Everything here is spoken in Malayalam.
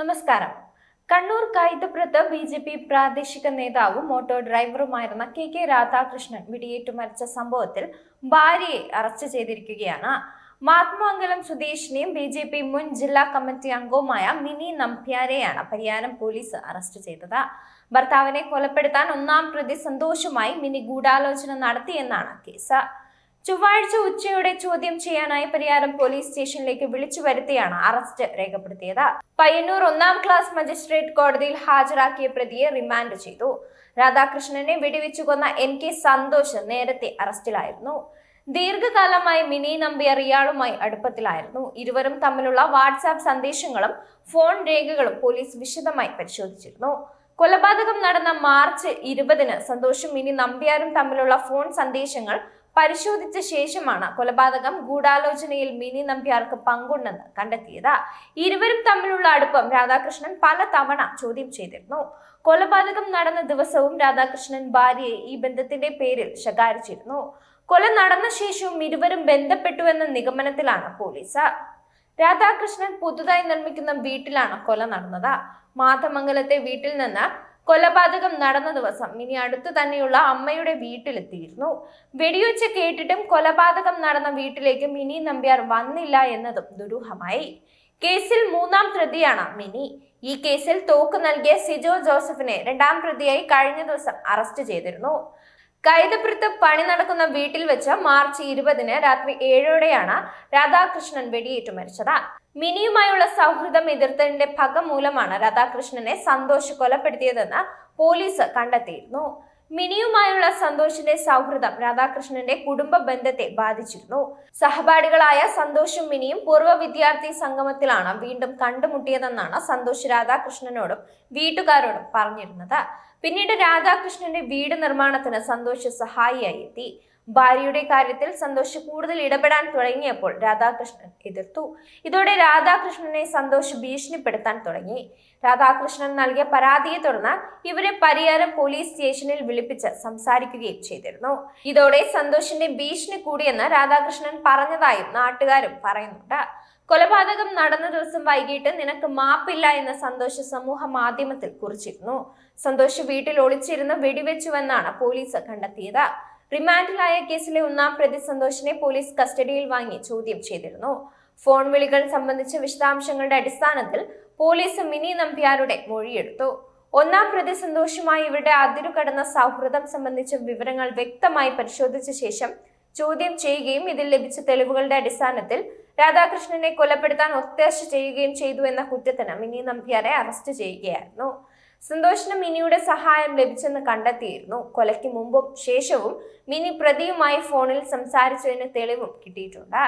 നമസ്കാരം. കണ്ണൂർ കൈതപ്പുറത്ത് ബി ജെ പി പ്രാദേശിക നേതാവും ഓട്ടോ ഡ്രൈവറുമായിരുന്ന കെ കെ രാധാകൃഷ്ണൻ വെടിയേറ്റു മരിച്ച സംഭവത്തിൽ ഭാര്യയെ അറസ്റ്റ് ചെയ്തിരിക്കുകയാണ്. മാത്മംഗലം സ്വദേശിനിയും ബി ജെ പി മുൻ ജില്ലാ കമ്മിറ്റി അംഗവുമായ മിനി നമ്പ്യാരെയാണ് പരിയാരം പോലീസ് അറസ്റ്റ് ചെയ്തത്. ഭർത്താവിനെ കൊലപ്പെടുത്താൻ ഒന്നാം പ്രതി സന്തോഷമായി മിനി ഗൂഢാലോചന നടത്തിയെന്നാണ് കേസ്. ചൊവ്വാഴ്ച ഉച്ചയോടെ ചോദ്യം ചെയ്യാനായി പരിയാരം പോലീസ് സ്റ്റേഷനിലേക്ക് വിളിച്ചു വരുത്തിയാണ് അറസ്റ്റ് രേഖപ്പെടുത്തിയത്. പയ്യന്നൂർ ഒന്നാം ക്ലാസ് മജിസ്ട്രേറ്റ് കോടതിയിൽ ഹാജരാക്കിയ പ്രതിയെ റിമാൻഡ് ചെയ്തു. രാധാകൃഷ്ണനെ വെടിവെച്ചു കൊന്ന എൻ കെ സന്തോഷ് നേരത്തെ അറസ്റ്റിലായിരുന്നു. ദീർഘകാലമായി മിനി നമ്പ്യാർ ഇയാളുമായി അടുപ്പത്തിലായിരുന്നു. ഇരുവരും തമ്മിലുള്ള വാട്സാപ്പ് സന്ദേശങ്ങളും ഫോൺ രേഖകളും പോലീസ് വിശദമായി പരിശോധിച്ചിരുന്നു. കൊലപാതകം നടന്ന മാർച്ച് ഇരുപതിന് സന്തോഷും മിനി നമ്പ്യാരും തമ്മിലുള്ള ഫോൺ സന്ദേശങ്ങൾ പരിശോധിച്ച ശേഷമാണ് കൊലപാതകം ഗൂഢാലോചനയിൽ മിനി നമ്പ്യാർക്ക് പങ്കുണ്ടെന്ന് കണ്ടെത്തിയത്. ഇരുവരും തമ്മിലുള്ള അടുപ്പം രാധാകൃഷ്ണൻ പല തവണ ചോദ്യം ചെയ്തിരുന്നു. കൊലപാതകം നടന്ന ദിവസവും രാധാകൃഷ്ണൻ ഭാര്യയെ ഈ ബന്ധത്തിന്റെ പേരിൽ ശകാരിച്ചിരുന്നു. കൊല നടന്ന ശേഷവും ഇരുവരും ബന്ധപ്പെട്ടുവെന്ന നിഗമനത്തിലാണ് പോലീസ്. രാധാകൃഷ്ണൻ പുതുതായി നിർമ്മിക്കുന്ന വീട്ടിലാണ് കൊല നടന്നത്. മാതമംഗലത്തെ വീട്ടിൽ നിന്ന് കൊലപാതകം നടന്ന ദിവസം മിനി അടുത്തു തന്നെയുള്ള അമ്മയുടെ വീട്ടിലെത്തിയിരുന്നു. വെടിവെച്ച് കേട്ടിട്ടും കൊലപാതകം നടന്ന വീട്ടിലേക്ക് മിനി നമ്പ്യാർ വന്നില്ല എന്നതും ദുരൂഹമായി. കേസിൽ മൂന്നാം പ്രതിയാണ് മിനി. ഈ കേസിൽ തോക്ക് നൽകിയ സിജോ ജോസഫിനെ രണ്ടാം പ്രതിയായി കഴിഞ്ഞ ദിവസം അറസ്റ്റ് ചെയ്തിരുന്നു. കൈതപ്പുറത്ത് പണി നടക്കുന്ന വീട്ടിൽ വെച്ച് മാർച്ച് ഇരുപതിന് രാത്രി ഏഴോടെയാണ് രാധാകൃഷ്ണൻ വെടിയേറ്റു മരിച്ചത്. മിനിയുമായുള്ള സൗഹൃദം എതിർത്തതിന്റെ ഭഗം മൂലമാണ് രാധാകൃഷ്ണനെ സന്തോഷ് കൊലപ്പെടുത്തിയതെന്ന് പോലീസ് കണ്ടെത്തിയിരുന്നു. മിനിയുമായുള്ള സന്തോഷിന്റെ സൗഹൃദം രാധാകൃഷ്ണന്റെ കുടുംബ ബന്ധത്തെ ബാധിച്ചിരുന്നു. സഹപാഠികളായ സന്തോഷും മിനിയും പൂർവ വിദ്യാർത്ഥി സംഗമത്തിലാണ് വീണ്ടും കണ്ടുമുട്ടിയതെന്നാണ് സന്തോഷ് രാധാകൃഷ്ണനോടും വീട്ടുകാരോടും പറഞ്ഞിരുന്നത്. പിന്നീട് രാധാകൃഷ്ണന്റെ വീട് നിർമ്മാണത്തിന് സന്തോഷ് സഹായിയായി എത്തി. ഭാര്യയുടെ കാര്യത്തിൽ സന്തോഷ് കൂടുതൽ ഇടപെടാൻ തുടങ്ങിയപ്പോൾ രാധാകൃഷ്ണൻ എതിർത്തു. ഇതോടെ രാധാകൃഷ്ണനെ സന്തോഷ് ഭീഷണിപ്പെടുത്താൻ തുടങ്ങി. രാധാകൃഷ്ണൻ നൽകിയ പരാതിയെ തുടർന്ന് ഇവരെ പരിയാരം പോലീസ് സ്റ്റേഷനിൽ വിളിപ്പിച്ച് സംസാരിക്കുകയും ചെയ്തിരുന്നു. ഇതോടെ സന്തോഷിന്റെ ഭീഷണി കൂടിയെന്ന് രാധാകൃഷ്ണൻ പറഞ്ഞതായും നാട്ടുകാരും പറയുന്നുണ്ട്. കൊലപാതകം നടന്ന ദിവസം വൈകിട്ട് നിനക്ക് മാപ്പില്ല എന്ന് സന്തോഷ് സമൂഹ മാധ്യമത്തിൽ കുറിച്ചിരുന്നു. സന്തോഷ് വീട്ടിൽ ഒളിച്ചിരുന്ന് വെടിവെച്ചുവെന്നാണ് പോലീസ് കണ്ടെത്തിയത്. റിമാൻഡിലായ കേസിലെ ഒന്നാം പ്രതി സന്തോഷിനെ പോലീസ് കസ്റ്റഡിയിൽ വാങ്ങി ചോദ്യം ചെയ്തിരുന്നു. ഫോൺ വിളികൾ സംബന്ധിച്ച വിശദാംശങ്ങളുടെ അടിസ്ഥാനത്തിൽ പോലീസ് മിനി നമ്പ്യാരുടെ മൊഴിയെടുത്തു. ഒന്നാം പ്രതി സന്തോഷുമായി ഇവരുടെ അതിരു കടന്ന സൗഹൃദം സംബന്ധിച്ച വിവരങ്ങൾ വ്യക്തമായി പരിശോധിച്ച ശേഷം ചോദ്യം ചെയ്യുകയും ഇതിൽ ലഭിച്ച തെളിവുകളുടെ അടിസ്ഥാനത്തിൽ രാധാകൃഷ്ണനെ കൊലപ്പെടുത്താൻ ഒത്താശ ചെയ്യുകയും ചെയ്തു എന്ന കുറ്റത്തിന് മിനി നമ്പ്യാരെ അറസ്റ്റ് ചെയ്യുകയായിരുന്നു. സന്തോഷിന് മിനിയുടെ സഹായം ലഭിച്ചെന്ന് കണ്ടെത്തിയിരുന്നു. കൊലയ്ക്ക് മുമ്പും ശേഷവും മിനി പ്രതിയുമായി ഫോണിൽ സംസാരിച്ചതിന് തെളിവും കിട്ടിയിട്ടുണ്ട്.